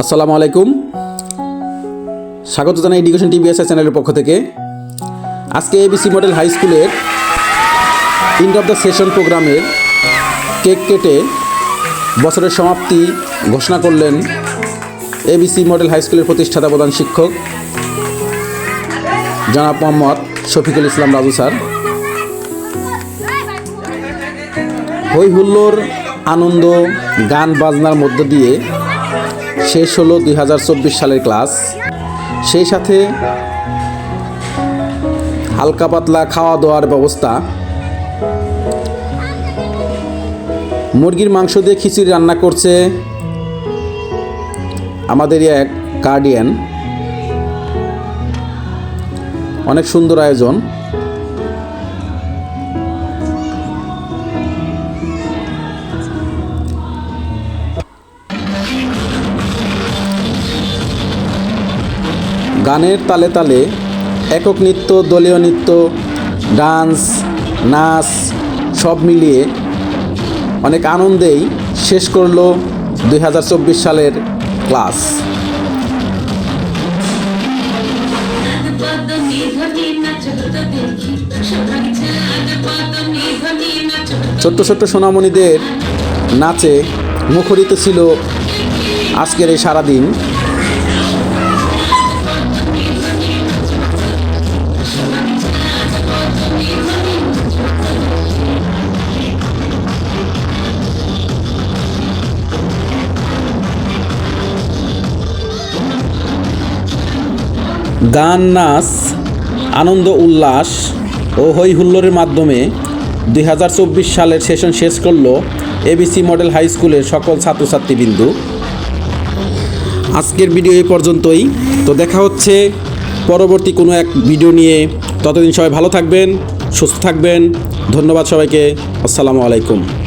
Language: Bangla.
আসসালামু আলাইকুম। স্বাগত জানাই এডুকেশন টিভিএসআই চ্যানেলের পক্ষ থেকে। আজকে এবিসি মডেল হাই স্কুলের এন্ড অফ দ্য সেশন প্রোগ্রামের কেক কেটে বছরের সমাপ্তি ঘোষণা করলেন এবিসি মডেল হাই স্কুলের প্রতিষ্ঠাতা প্রধান শিক্ষক জনাব মোহাম্মদ শফিকুল ইসলাম রাজু স্যার। হই হুল্লোর আনন্দ গান বাজনার মধ্য দিয়ে শেষ হলো দুই হাজার চব্বিশ সালের ক্লাস। সেই সাথে হালকা পাতলা খাওয়া দাওয়ার ব্যবস্থা। মুরগির মাংস দিয়ে খিচুড়ি রান্না করছে আমাদেরই এক গার্ডিয়ান অনেক সুন্দর আয়োজন। গানের তালে তালে একক নৃত্য, দলীয় নৃত্য, ডান্স, নাচ সব মিলিয়ে অনেক আনন্দেই শেষ করল দুই সালের ক্লাস। ছোট্ট ছোট্ট সোনামণিদের নাচে মুখরিত ছিল আজকের এই সারাদিন। গান, নাচ, আনন্দ, উল্লাস ও হই হুল্লোড়ের মাধ্যমে দু হাজার চব্বিশ সালের সেশন শেষ করল এবিসি মডেল হাই স্কুলের সকল ছাত্রছাত্রীবৃন্দু। আজকের ভিডিও এই পর্যন্তই। তো দেখা হচ্ছে পরবর্তী কোনো এক ভিডিও নিয়ে। ততদিন সবাই ভালো থাকবেন, সুস্থ থাকবেন। ধন্যবাদ সবাইকে। আসসালামু আলাইকুম।